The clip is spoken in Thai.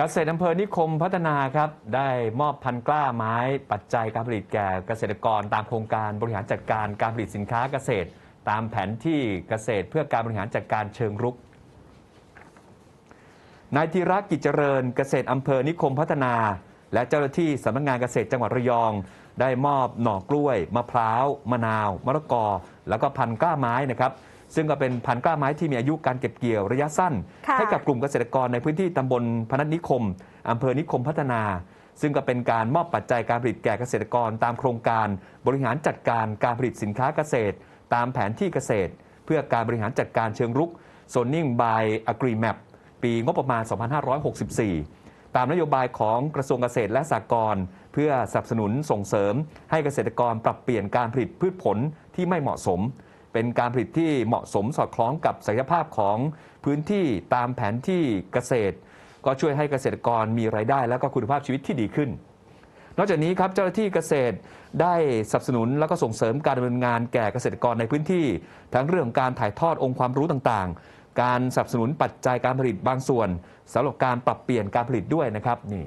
เกษตรอำเภอนิคมพัฒนาครับได้มอบพันกล้าไม้ปัจจัยการผลิตแก่เกษตรกรตามโครงการบริหารจัดการการผลิตสินค้าเกษตร ตามแผนที่เกษตรเพื่อการบริหารจัดการเชิงรุกนายธีระกิจเจริญเกษตรอำเภอนิคมพัฒนา และเจ้าหน้าที่สำนักงานเกษตรจังหวัดระยอง ได้มอบหน่อกล้วย มะพร้าว มะนาว มะละกอ แล้วก็พันกล้าไม้นะครับ ซึ่งก็เป็นพันธุ์กล้าไม้ที่มีอายุการเก็บเกี่ยวระยะสั้นค่ะให้กับกลุ่มเกษตรกรในพื้นที่ตำบลพนัสนิคมอำเภอนิคมพัฒนา ซึ่งก็เป็นการมอบปัจจัยการผลิตแก่เกษตรกรตามโครงการ บริหารจัดการการผลิตสินค้าเกษตร ตามแผนที่เกษตร เพื่อการบริหารจัดการเชิงรุก Zoning by AgriMap ปีงบประมาณ 2564 ตามนโยบายของกระทรวงเกษตรและสหกรณ์เพื่อสนับสนุนส่งเสริม ให้เกษตรกรปรับเปลี่ยนการผลิตพืชผลที่ไม่เหมาะสม เป็นการผลิตที่เหมาะสมสอดคล้องกับศักยภาพของพื้นที่ตามแผนที่เกษตร ก็ช่วยให้เกษตรกรมีรายได้ และก็คุณภาพชีวิตที่ดีขึ้น นอกจากนี้ครับเจ้าหน้าที่เกษตรได้สนับสนุนและก็ส่งเสริมการดำเนินงานแก่เกษตรกรในพื้นที่ ทั้งเรื่องของการถ่ายทอดองค์ความรู้ต่างๆ การสนับสนุนปัจจัยการผลิตบางส่วนสำหรับการปรับเปลี่ยนการผลิตด้วยนะครับนี่